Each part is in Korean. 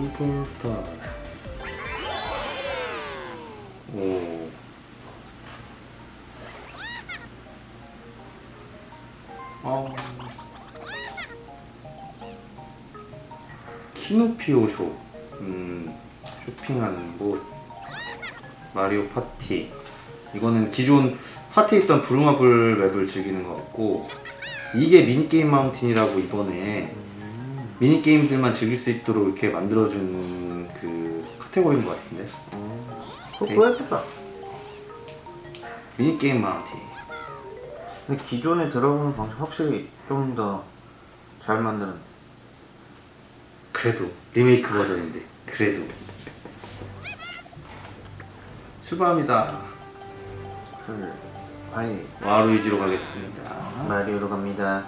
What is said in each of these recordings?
슈퍼스타. 오. 아. 키노피오 쇼. 음, 쇼핑하는 곳. 마리오 파티. 이거는 기존 파티에 있던 브루마블 맵을 즐기는 것 같고, 이게 미니게임 마운틴이라고 이번에 음. 미니게임들만 즐길 수 있도록 이렇게 만들어준 그 카테고리인 것 같은데. 어. 그거 해보자. 미니게임 마운틴. 근데 기존에 들어가는 방식 확실히 좀 더 잘 만드는. 그래도 리메이크 버전인데 그래도 출발합니다 술. 아니 와루이지로 가겠습니다 마리오로 갑니다.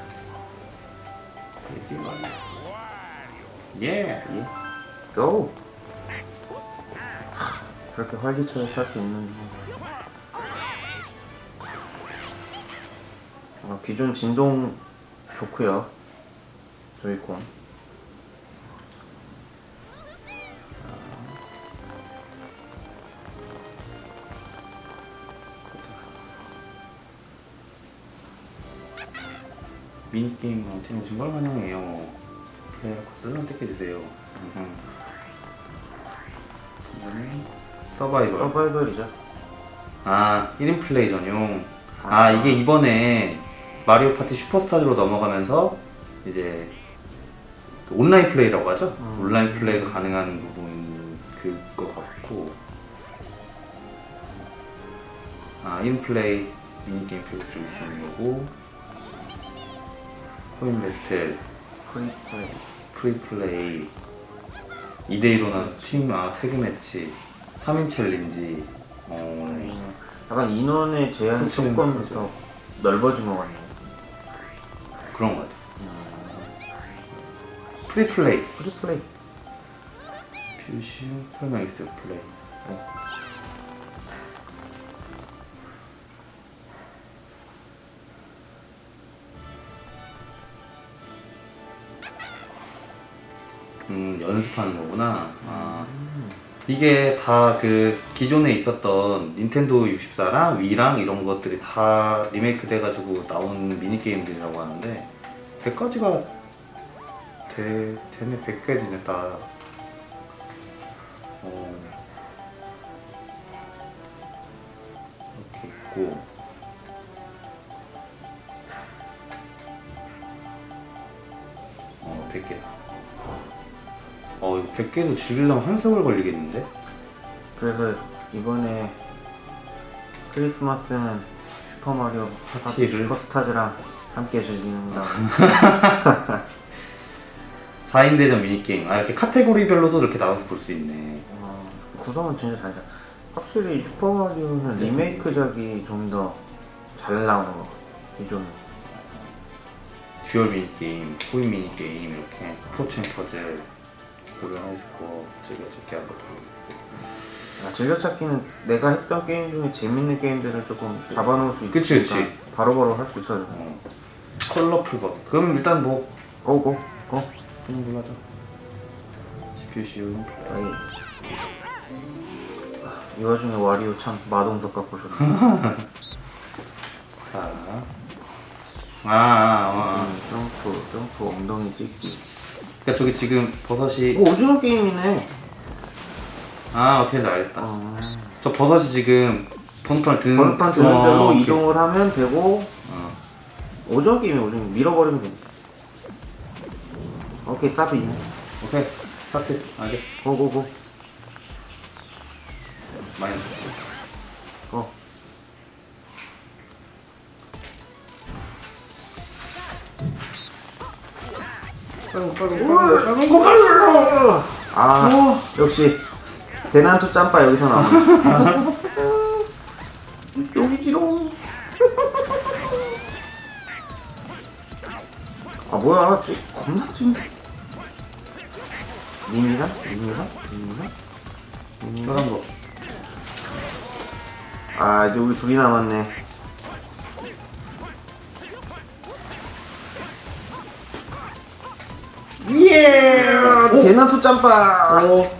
이지 예 예. 고. 그렇게 활기차게 탈수 있는. 어, 기존 진동 좋고요. 조이콘. 미니게임 마운틴 오신 걸 환영해요 플레이어 코스를 선택해주세요 음흠. 그다음에 서바이벌 서바이벌이죠. 아 1인 플레이 전용 아 이게 이번에 마리오 파티 슈퍼스타즈로 넘어가면서 이제 그 온라인 플레이라고 하죠 음. 온라인 플레이가 가능한 부분 그거 같고 아 1인 플레이 미니게임 표적 좀 있는 거고 코인 배틀 프리플레이. 프리 플레이 2대1로나 팀, 아, 태그 매치 3인 챌린지 어, 약간 인원의 제한 그쵸, 조금 그쵸. 더 넓어진 것 같네요. 그런 거 같아요 음, 프리 플레이 프리플레이. 퓨시 설명했어요 플레이 음 연습하는 거구나. 아. 음. 이게 다 그 기존에 있었던 닌텐도 64랑 위랑 이런 것들이 다 리메이크 돼가지고 나온 미니게임들이라고 하는데 100가지가 되, 되네. 100개 되네 다. 어, 이렇게 있고 100개도 즐기려면 한 세월 걸리겠는데? 그래서 이번에 크리스마스는 슈퍼마리오 파티 파티를? 슈퍼스타즈랑 함께 즐기는다. 4인 대전 미니게임. 아, 이렇게 카테고리별로도 이렇게 나와서 볼 수 있네. 어, 구성은 진짜 잘 잡. 확실히 슈퍼마리오는 네. 리메이크작이 좀 더 잘 나오는 것 같아. 기존. 듀얼 미니게임, 코인 미니게임, 이렇게 포춘 퍼즐, 고려하시고, 즐겨찾기 한 것도 있고. 아, 즐겨찾기는 내가 했던 게임 중에 재밌는 게임들을 조금 잡아놓을 수 있으니까 그치, 그치. 바로바로 할 수 있어요. 어. 컬러풀 것. 그럼 일단 뭐, 고고 고. 그냥 골라줘. CPU. 아이. 이 와중에 와리오 참 마동석 갖고 오셨네. 자. 아, 아, 아. 음, 점프, 점프, 엉덩이 찍기. 그니까 저기 지금 버섯이. 오, 오징어 게임이네. 아, 어떻게 알겠다. 어. 저 버섯이 지금 번호판을 드는. 번호판 드는 대로 어, 오케이. 이동을 하면 되고 어. 오징어 게임이 오징어 밀어버리면 돼. 오케이, 사비. 오케이. 스타트. 알겠어. 고고고. 마이너 아, 역시 대난투 짬바 여기서 나오네. 여기지롱. 아 뭐야, 찌, 겁나 찐. 님이랑? 님이랑? 님이랑? 님이랑? 빨간 거. 아 이제 우리 둘이 남았네. 예! 오! 대나수 짬바. 오.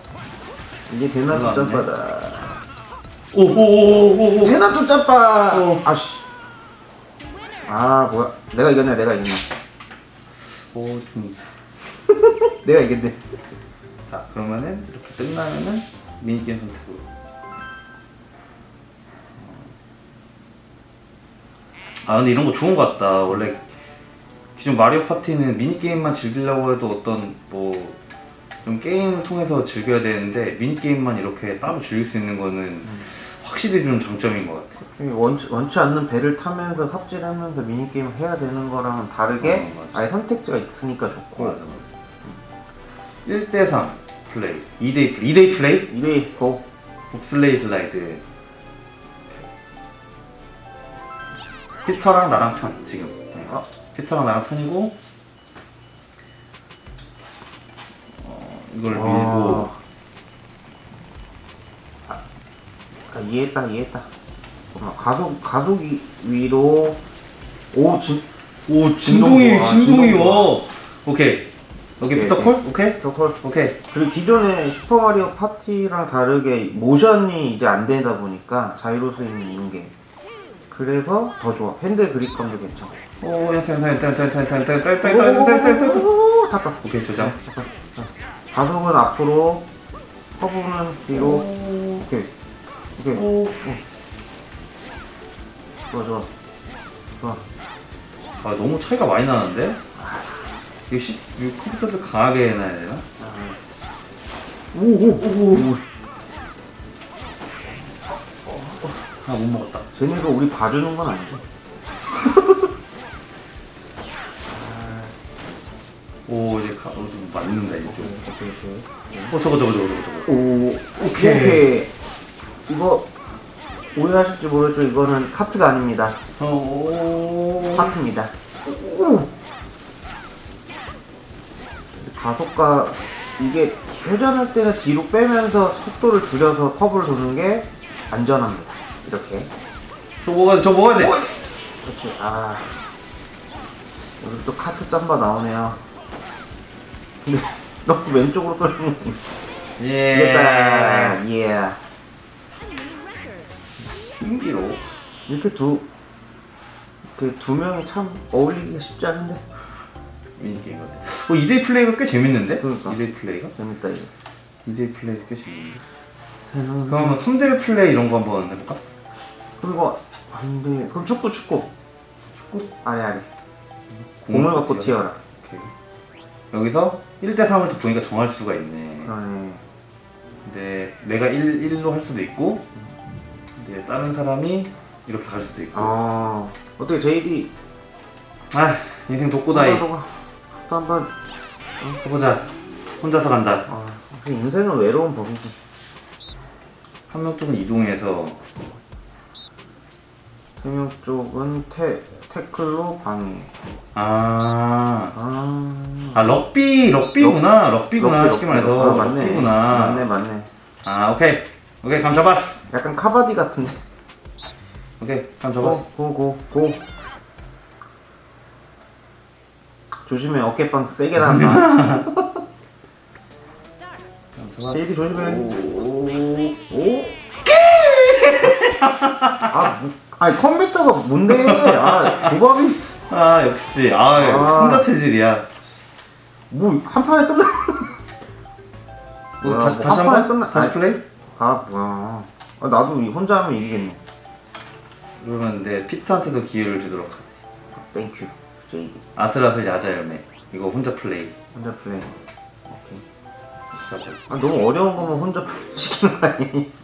이게 올라왔네. 짬바다. 오오오오오. 대나수 짬바. 어. 아씨. 아 뭐야? 내가 이겼네. 내가 이겼네. 오, 좀. 내가 이겼네. 자, 그러면은 이렇게 끝나면은 미니게임 선택으로. 아, 근데 이런 거 좋은 것 같다. 원래 기존 마리오 파티는 미니게임만 즐기려고 해도 어떤 뭐 좀 게임을 통해서 즐겨야 되는데 미니게임만 이렇게 따로 즐길 수 있는 거는 확실히 좀 장점인 것 같아. 원치, 원치 않는 배를 타면서 삽질하면서 미니게임을 해야 되는 거랑은 다르게 어, 맞아. 아예 선택지가 있으니까 좋고 맞아, 맞아. 1대3 플레이, 2대2 플레이, 2대2 플레이? 이래 고 봅슬레이 슬라이드 피터랑 나랑 편 지금 네. 어? 피터랑 나랑 편이고 어, 이걸 밀고. 어. 아, 아, 이해했다 이해했다. 잠깐만, 가속 가속 위- 위로. 오 진, 오 진동이, 진동이 아, 진동이 진동이. 와 오케이. 오케이 오케이, 피터 오케이. 콜? 오케이? 저걸 오케이. 그리고 기존의 슈퍼마리오 파티랑 다르게 모션이 이제 안 되다 보니까 자이로 스윙이 있는 게. 그래서 더 좋아. 핸들 그립감도 괜찮아 오 연타 연타 연타 연타 연타 연타 연타 연타 연타 연타 연타 연타 오, 탔다 오케이 조장 잠깐, 자, 가속은 앞으로 커브는 뒤로 오, 오케이 오케이 오. 좋아 좋아 좋아 아 너무 차이가 많이 나는데? 이거 시, 이거 컴퓨터를 강하게 해놔야 되나? 오 오 오 오 아 못 먹었다 쟤네가 우리 봐주는 건 아니지 오 이제 가, 어, 좀 맞는다 이제 좀. 오케이 오케이. 어 저거 저거 저거 저거 저거. 오 오케이. 오케이. 이거 오해하실지 모르겠죠 이거는 카트가 아닙니다. 어, 오. 파트입니다. 오. 가속과 이게 회전할 때는 뒤로 빼면서 속도를 줄여서 커브를 도는 게 안전합니다. 이렇게. 저 먹어야 돼저 먹어야 돼. 그렇지. 아. 여기 또 카트 짬바 나오네요 근데 너무 왼쪽으로 쏠리는 예. 이겼다. 예. 신기로. 이렇게 두, 그두 명이 참 어울리기가 쉽지 않은데? 미니 게임 같아 어 2대 플레이가 꽤 재밌는데? 그러니까. 2대 플레이가? 재밌다 이거. 2대 플레이가 꽤 재밌는데? 그러면 3대 플레이 이런 거 한번 해볼까? 그리고 안돼. 그럼 축구 축구. 축구? 아래 아래 공을 갖고 튀어라 여기서 1대 3을 보니까 정할 수가 있네. 그러네. 근데 내가 1, 1로 할 수도 있고 이제 다른 사람이 이렇게 갈 수도 있고. 어 어떻게 제이디 아 인생 독고다이. 또 한번 해보자. 혼자서 간다. 아 인생은 외로운 법이지. 한명 쪽은 이동해서 세명 쪽은 태 태클로 방해. 아, 아. 아 럭비 럭비구나. 럭비구나 럭비, 쉽게. 말해서. 아, 맞네. 럭비구나. 맞네 맞네. 아 오케이. 오케이 감 잡았어. 약간 카바디 같은데. 오케이 감 잡았어. 고 고 고 조심해. 어깨빵 세게 나간다 감 잡았어 제이디 조심해. 오, 오? 아, 뭐, 아니 컴퓨터가 뭔데? 아, 도박이 아 역시 아, 아. 혼자 체질이야 뭐한 판에 끝나? 뭐, 뭐야, 다시 뭐 다시 한 한번 판에 끝나? 다시 아니, 플레이 아 뭐야? 아, 나도 이 혼자 하면 이기겠네. 그러면 내 피트한테도 기회를 주도록 하지 땡큐, 제이디. 아슬아슬 야자 열매 이거 혼자 플레이 혼자 플레이. 오케이. 아 너무 어려운 거면 혼자 플레이 시키는 거 아니? 아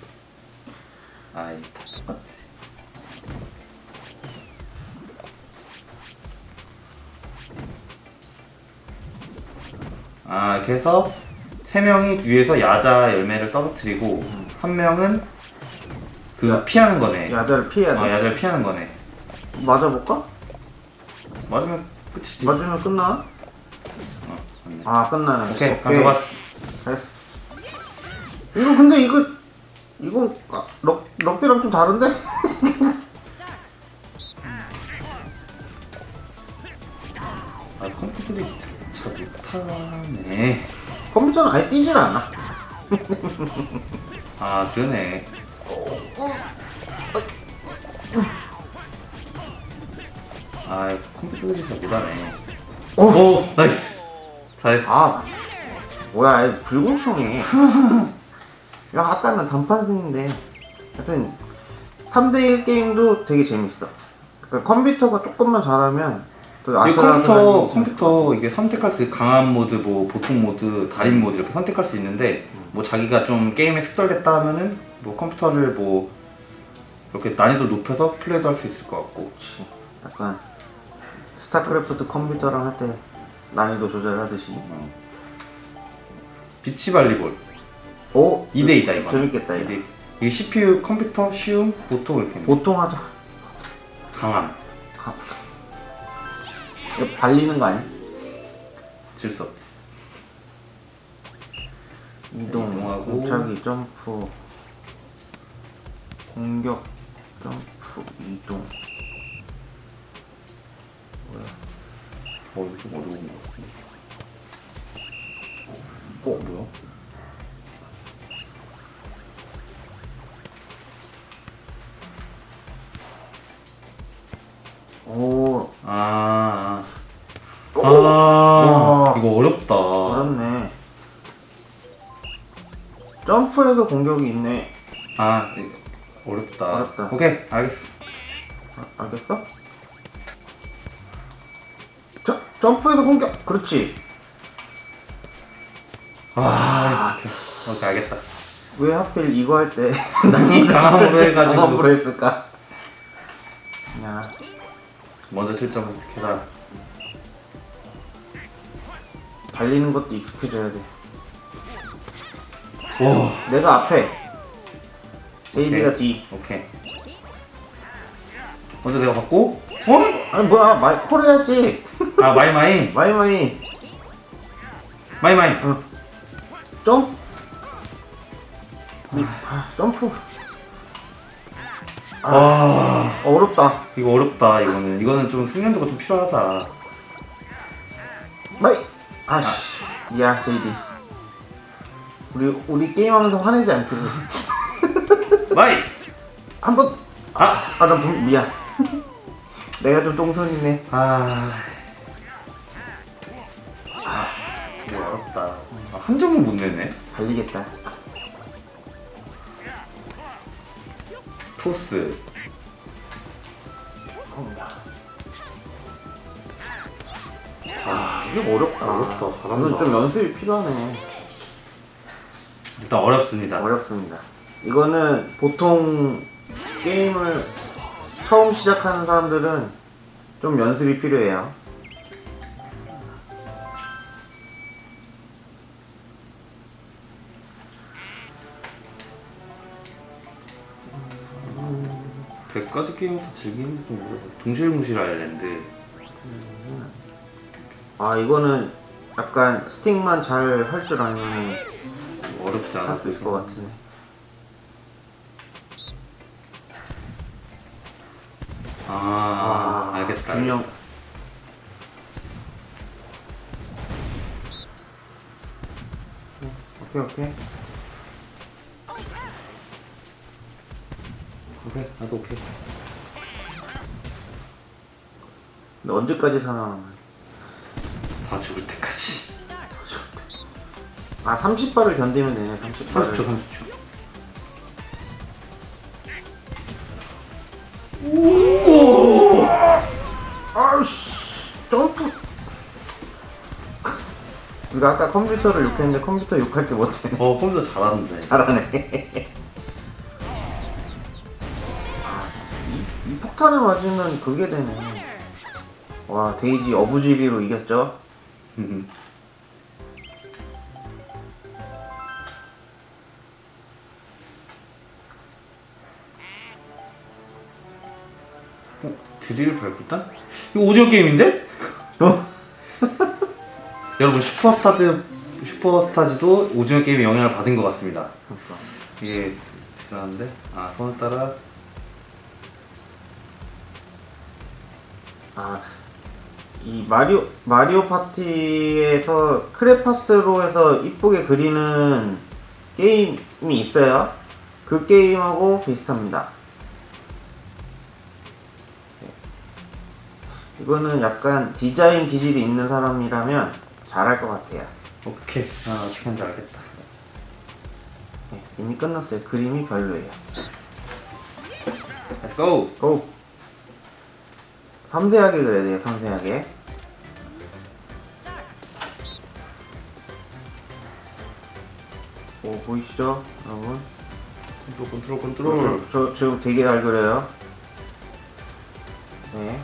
아 이렇게 해서 세 명이 위에서 야자 열매를 떨어뜨리고 한 명은 그 야. 피하는 거네 야자를 피해야 돼. 어, 야자를 피하는 거네 맞아볼까? 맞으면 끝이지 맞으면 끝나? 어, 맞네. 아 끝나네. 오케이 감 잡았어 됐어. 이거 근데 이거 이거 아, 럭 럭비랑 좀 다른데? 아 컴퓨터들이 잘 못하네. 컴퓨터는 아예 뛰질 않아. 아 그러네. 아 컴퓨터들이 잘 못하네. 오! 오 나이스. 잘했어. 아, 뭐야, 불공평해. 야, 아까는 단판승인데. 하여튼, 3대1 게임도 되게 재밌어. 그러니까 컴퓨터가 조금만 잘하면 더이 아슬아슬한 컴퓨터 컴퓨터 이게 선택할 수 있- 강한 모드, 뭐 보통 모드, 달인 모드 이렇게 선택할 수 있는데 뭐 자기가 좀 게임에 숙달됐다 하면은 뭐 컴퓨터를 뭐 이렇게 난이도 높여서 플레이도 할 수 있을 것 같고. 그치. 약간 스타크래프트 컴퓨터랑 할 때 난이도 조절하듯이. 어. 비치 발리볼 오, 2대 2다 이거. 재밌겠다, 이거. 2대 이게 CPU 컴퓨터 쉬움 보통 이렇게 보통 하자. 강함 가. 이거 발리는 거 아니야? 질 수 없지. 이동, 이동하고. 공차기, 점프, 공격, 점프, 이동. 어 이거 좀 어려운 것 같은데. 어 뭐야? 오, 아, 아, 오, 아 와. 이거 어렵다. 어렵네. 점프에도 공격이 있네. 아 이거 어렵다. 어렵다. 오케이 알겠어. 아, 알겠어? 자, 점프에도 공격. 그렇지. 아 이렇게. 오케이 알겠다. 왜 하필 이거 할때 강함으로 해가지고 강압으로 했을까? 야, 먼저 실점을 해라. 달리는 것도 익숙해져야 돼. 와 내가 앞에, 오케이. 뒤. 오케이. 먼저 내가 받고 어? 아니 뭐야, 마이 콜 해야지. 아 마이 마이 마이 마이. 마이 마이. 점. 아, 점프. 아, 와 어렵다. 이거 어렵다 이거는 이거는 좀 숙련도가 좀 필요하다. 마이. 아씨. 야, 제이디. 우리 우리 게임하면서 화내지 않기. 마이. 한번 아. 아, 나 분- 미안. 내가 좀 똥손이네. 아. 이거 어렵다. 아, 한 점을 못 내네. 달리겠다. 토스. 아, 이게 어렵다. 어렵다. 잘한다. 이건 좀 연습이 필요하네. 일단 어렵습니다. 어렵습니다. 이거는 보통 게임을 처음 시작하는 사람들은 좀 연습이 필요해요. 백가드 게임도 즐기는 좀 모르겠어. 동실무실 아일랜드. 아, 이거는 약간 스틱만 잘 할 줄 알면 어렵지 할. 수 있을 것 같으네. 아, 알겠다. 균형. 오케이 오케이. 오케이, 나도 오케이. 근데 언제까지 살아남 아? 다 죽을 때까지. 아 30발을 견디면 되네 30발을. 30초, 30초. 아우씨 점프. 우리가 아까 컴퓨터를 욕했는데 컴퓨터 욕할 게 못해. 어, 컴퓨터 잘하는데. 잘하네. 아, 이, 이 폭탄을 맞으면 그게 되네. 와 데이지 어부지리로 이겼죠? 음. 어, 드릴 발굴단? 이거 오디오 게임인데? 어? 여러분 슈퍼스타즈 슈퍼스타즈도 오디오 게임의 영향을 받은 것 같습니다. 이게 대단한데? 아 손을 따라 아 이 마리오 마리오 파티에서 크레파스로 해서 이쁘게 그리는 게임이 있어요. 그 게임하고 비슷합니다. 네. 이거는 약간 디자인 기질이 있는 사람이라면 잘할 것 같아요. 오케이. 아 어떻게 하는지 알겠다. 네, 이미 끝났어요. 그림이 별로예요. Let's go. 고! 섬세하게 그려야 돼요, 섬세하게. 오, 보이시죠, 여러분? 컨트롤 컨트롤 컨트롤. 저, 저 지금 되게 잘 그려요. 네.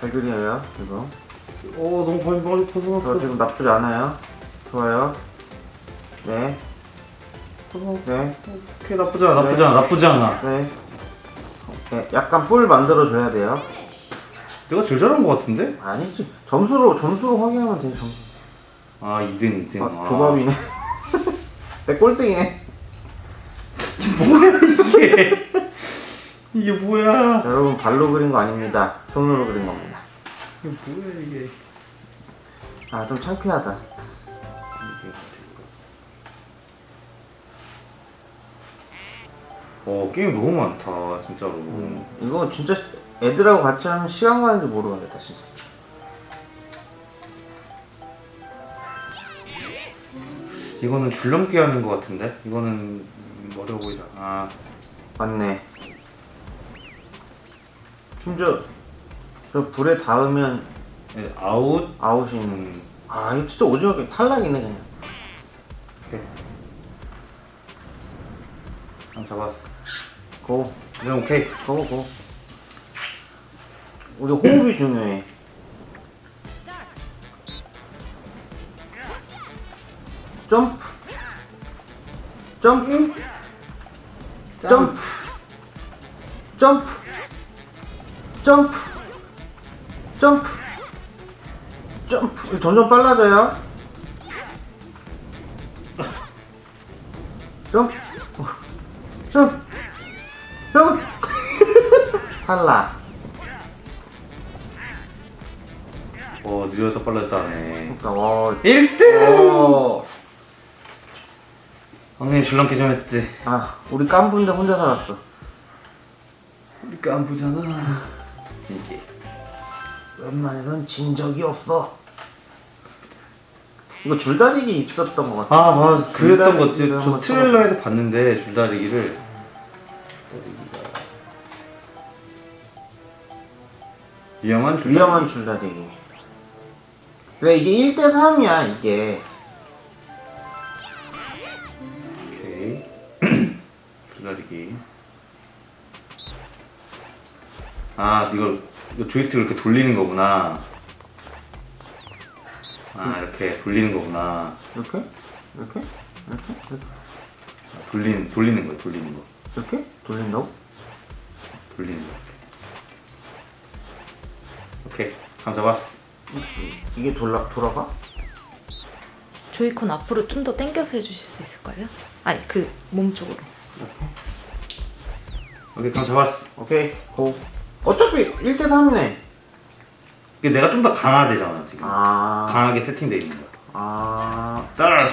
잘 그려요, 지금. 오 너무 빨리 빨리 저 터져놨어. 지금 나쁘지 않아요. 좋아요. 네. 네. 오케이 나쁘지 않아 나쁘지 않아 나쁘지 않아. 네. 네. 약간 뿔 만들어줘야 돼요. 내가 제일 잘한 것 같은데? 아니지. 점수로, 점수로 확인하면 돼, 점수. 아 2등 2등. 아, 조밥이네. 내 꼴등이네. 뭐야 이게? 이게 뭐야? 여러분 발로 그린 거 아닙니다. 손으로 그린 겁니다. 이게 뭐야 이게? 아 좀 창피하다. 어 게임 너무 많다 진짜로. 음, 이거 진짜 애들하고 같이 하면 시간 가는 줄 모르겠다 진짜. 이거는 줄넘기 하는 것 같은데? 이거는 어려워 보이다. 아 맞네. 심지어 저 불에 닿으면 네, 아웃. 아웃이는. 음, 아 이거 진짜 오징어 탈락이네 그냥. 오케이. 아, 잡았어. 고, 이제 오케이. 고, 고. 우리 호흡이 중요해. 점프. 점프. 점프. 점프. 점프. 점프. 점프. 점점 빨라져요. 점프. 점프. 점프. 탈락. 어 느려서 빨랐다네. 그러니까 와. 1등! 어. 형님 줄넘기 좀 했지. 아, 우리 깐부인데 혼자 살았어. 우리 깐부잖아. 이게. 웬만해선 진 적이 없어. 이거 줄다리기 있었던 것 같아. 아 맞아 그랬던 것 줄다리기를 같아. 저 트레일러에서 봤는데 줄다리기를. 위험한 줄다리기. 위험한 줄다리기. 그래, 이게 1대 3이야, 이게. 오케이. 줄다리기. 아 이걸 이거 조이스틱을 이렇게 돌리는 거구나. 아 이렇게 돌리는 거구나. 이렇게? 이렇게? 이렇게? 이렇게? 아, 돌리는 돌리는 거 돌리는 거 이렇게? 돌린다고? 돌리는 거. 오케이 감 잡았어. 이- 이게 돌아, 돌아가? 조이콘 앞으로 좀 더 당겨서 해주실 수 있을까요? 아니 그 몸 쪽으로 이렇게? 오케이 감 잡았어. 오케이, 고. 어차피 1대 3이네. 이게 내가 좀 더 강화되잖아 지금. 아. 강하게 세팅돼 있는 거야. 아. 따라.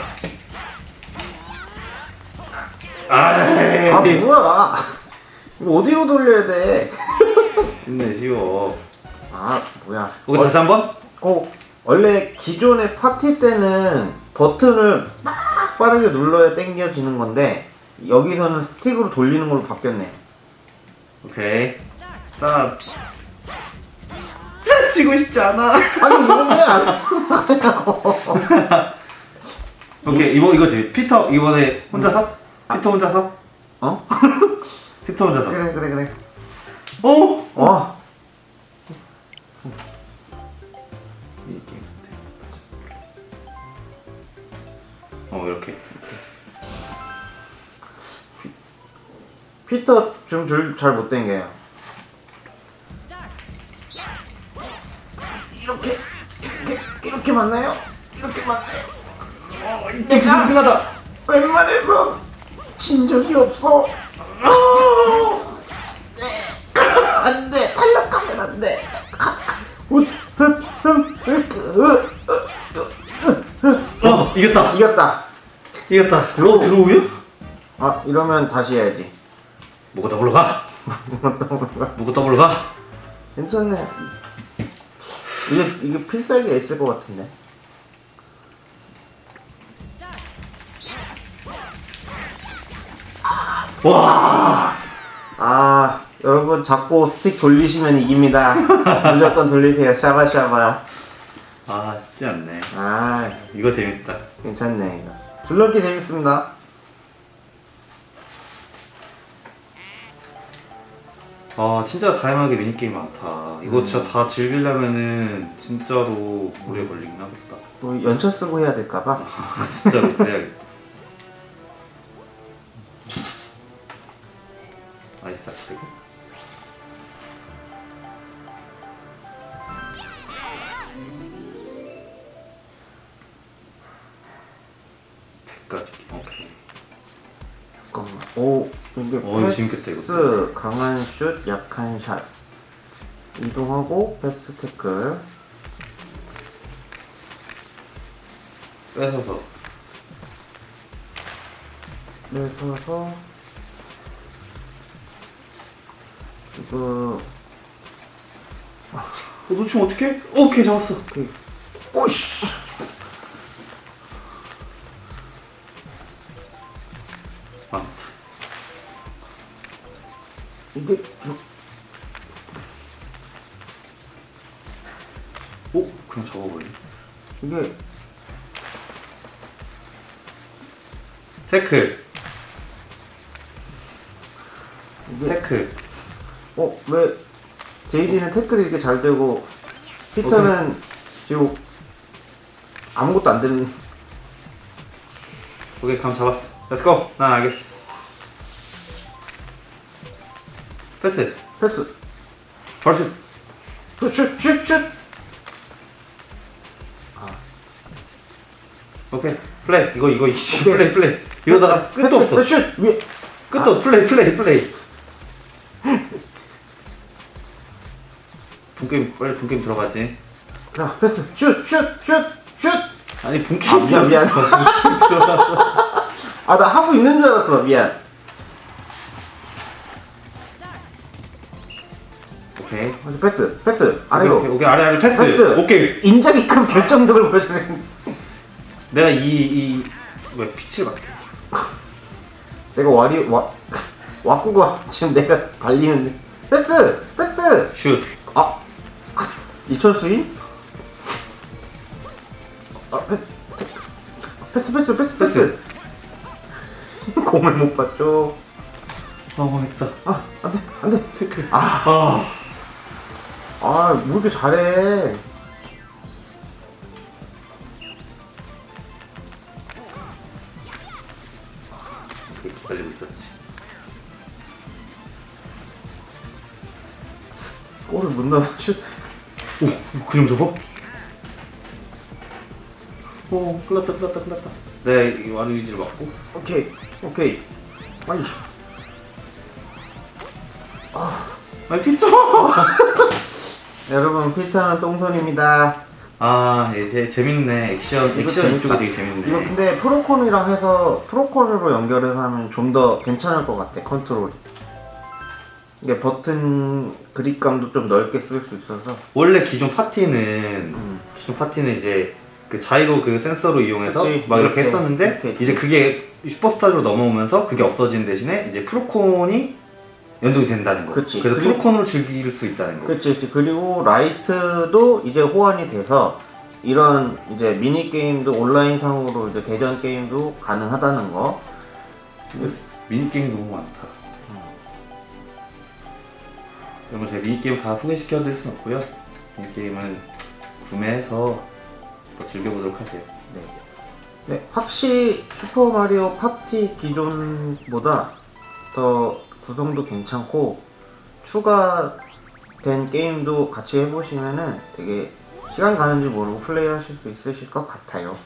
아이. 아, 뭐야. 이거 어디로 돌려야 돼? 쉽네 쉬워. 아, 뭐야. 오케이 다시 한번. 어, 원래 기존의 파티 때는 버튼을 막 빠르게 눌러야 당겨지는 건데 여기서는 스틱으로 돌리는 걸로 바뀌었네. 오케이. 따라. 치고 싶지 않아. 아니 이거 왜안 오케이 이거 이거지. 피터 이번에 혼자서? 피터 혼자서? 어? 피터 혼자서. 그래 그래 그래. 어? 어. 이렇게. 어 이렇게. 피터 좀줄잘못 당겨요. 이렇게 이렇게 이렇게 맞나요? 이렇게 맞나요? 내가 흥하다. 웬만해서 진 적이 없어. 안돼 탈락하면 안돼. 옷, 셋, 어 이겼다 이겼다. 들어오. 어 들어오요? 아 이러면 다시 해야지. 뭐가 더블로 가? 뭐가 더블로 가? 괜찮네. 이게 이게 필살기가 있을 것 같은데. 와 아 여러분 자꾸 스틱 돌리시면 이깁니다. 무조건 돌리세요. 샤바샤바. 아 쉽지 않네 아 이거 재밌다 괜찮네 이거. 줄넘기 재밌습니다. 아 진짜 다양하게 미니게임 많다 이거 진짜 다 즐기려면은 진짜로 오래 걸리긴 하겠다 또 연차 쓰고 해야 될까봐. 진짜로 그래야겠다 백까지. 오케이. 잠깐만. 오 이게 어 이거 재밌겠다 이거. 패스. 강한 슛 약한 샷. 이동하고 패스 태클. 뺏어서. 뺏어서. 지금 어, 놓치면 어떡해? 오케이 잡았어. 그 오씨 이게 좀. 오? 그냥 접어버려 이게 태클 이게 태클 어왜 제이디는 태클이 이렇게 잘 되고 피터는 지금 아무것도 안 되는. 오케이 감 잡았어. 렛츠고 난 알겠어 패스 패스 벌써. 슛슛슛 오케이. 플레이. 이거 이거 이씨. 플레이 플레이. 이러다가 끝도 없어. 슛 위에. 끝도 없어. 플레이 플레이 플레이. 본게임 빨리 본게임 들어가지. 자 패스 슛 슛 슛 슛. 아니 본게임 아, 미안, 미안. 아 나 하고 있는 줄 알았어. 미안 오케이. 패스. 패스. 아래로. 오케이 오케이. 아래 아래 패스, 패스. 오케이. 인적이 큰 결정력을 보여주는. 내가 이 이왜 피치를 맞게. 내가 와리 와 와꾸가 지금 내가 발리는데. 패스! 패스! 슛. 아. 이천수인? 아 패, 패스 패스 패스 패스. 공을 못 봤죠. 아 망했다. 아 안돼 안돼. 태클 아 아 이렇게 잘해? 그게 기다리고 있었지. 골을 못 넣어서 슛. 오 이거 그냥 접어? 오 끝났다 끝났다 끝났다. 네 이 완우 위지를 맞고. 오케이 오케이. 아니 아니 피쳐 여러분 피터는 똥손입니다. 아 이제 재밌네. 액션 이거 액션 재밌다. 이쪽이 되게 재밌네. 이거 근데 프로콘이랑 해서 프로콘으로 연결해서 하면 좀 더 괜찮을 것 같아 컨트롤. 이게 버튼 그립감도 좀 넓게 쓸 수 있어서. 원래 기존 파티는 음. 기존 파티는 이제 그 자이로 그 센서로 이용해서 그치, 막 이렇게, 이렇게, 했었는데 이렇게 이제 그게 슈퍼스타즈로 넘어오면서 그게 없어진 대신에 이제 프로콘이 연동이 된다는 거. 그치. 그래서 그리고- 프로콘으로 즐길 수 있다는 거. 그렇지 그렇지 그리고 라이트도 이제 호환이 돼서 이런 이제 미니 게임도 온라인 상으로 이제 대전 게임도 가능하다는 거 미니 게임 너무 많다. 여러분 제가 미니 게임 다 소개시켜 드릴 순 없고요. 미니 게임은 구매해서 더 즐겨보도록 하세요. 네. 네, 확실히 슈퍼 마리오 파티 기존보다 더 구성도 괜찮고 추가된 게임도 같이 해보시면은 되게 시간 가는 줄 모르고 플레이하실 수 있으실 것 같아요.